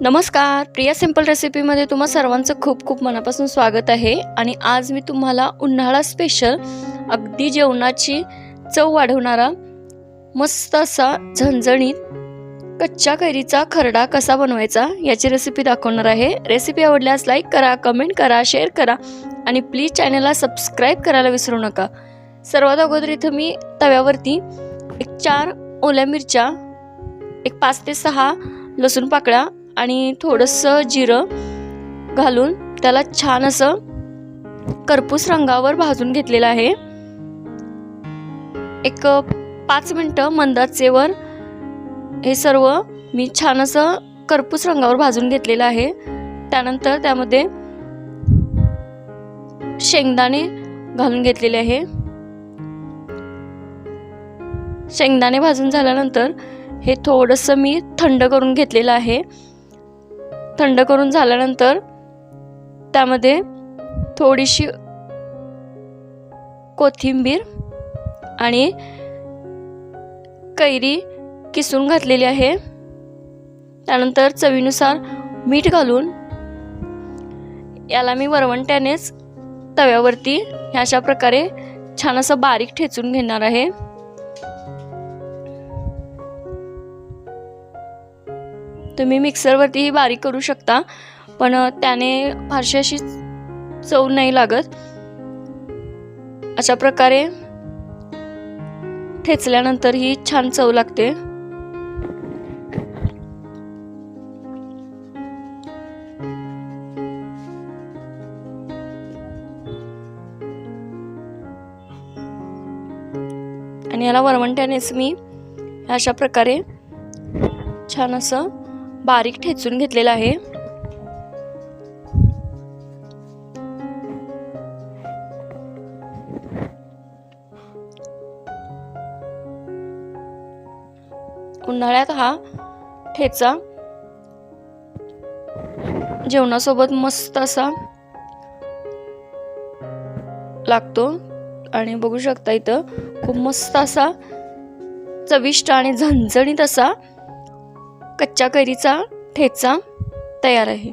नमस्कार. प्रिया सिंपल रेसिपीमध्ये तुम्हा सर्वांचं खूप खूप मनापासून स्वागत आहे. आणि आज मी तुम्हाला उन्हाळा स्पेशल अगदी जेवणाची चव वाढवणारा मस्त असा झणझणीत कच्च्या कैरीचा खरडा कसा बनवायचा याची रेसिपी दाखवणार आहे. रेसिपी आवडल्यास लाईक करा कमेंट करा शेअर करा आणि प्लीज चॅनलला सबस्क्राईब करायला विसरू नका. सर्वात अगोदर इथं मी तव्यावरती एक चार ओल्या मिरच्या एक पाच ते सहा लसूण पाकळ्या आणि थोडंसं जिरं घालून त्याला छान असं करपूस रंगावर भाजून घेतलेलं आहे. एक पाच मिनटं मंदाचेवर हे सर्व मी छान असं करपूस रंगावर भाजून घेतलेलं आहे. त्यानंतर त्यामध्ये शेंगदाणे घालून घेतलेले आहे. शेंगदाणे भाजून झाल्यानंतर हे थोडंसं मी थंड करून घेतलेलं आहे. थंड करून झाल्यानंतर त्यामध्ये थोडीशी कोथिंबीर आणि कैरी किसून घातलेली आहे. त्यानंतर चवीनुसार मीठ घालून याला मी वरवंट्यानेच तव्यावरती ह्या अशा प्रकारे छान असं बारीक ठेचून घेणार आहे. तुम्ही मिक्सरवरतीही बारीक करू शकता पण त्याने फारशी अशी चव नाही लागत. अशा प्रकारे ठेचल्यानंतर ही छान चव लागते. आणि याला वरवंट्यानेच मी अशा प्रकारे छान असं बारीक ठेचून घेतलेला आहे. उन्हाळ्यात हा ठेचा जेवणासोबत मस्त असा लागतो. आणि बघू शकता इथं खूप मस्त असा चविष्ट आणि झणझणीत असा कच्च्या कैरीचा ठेचा तयार आहे.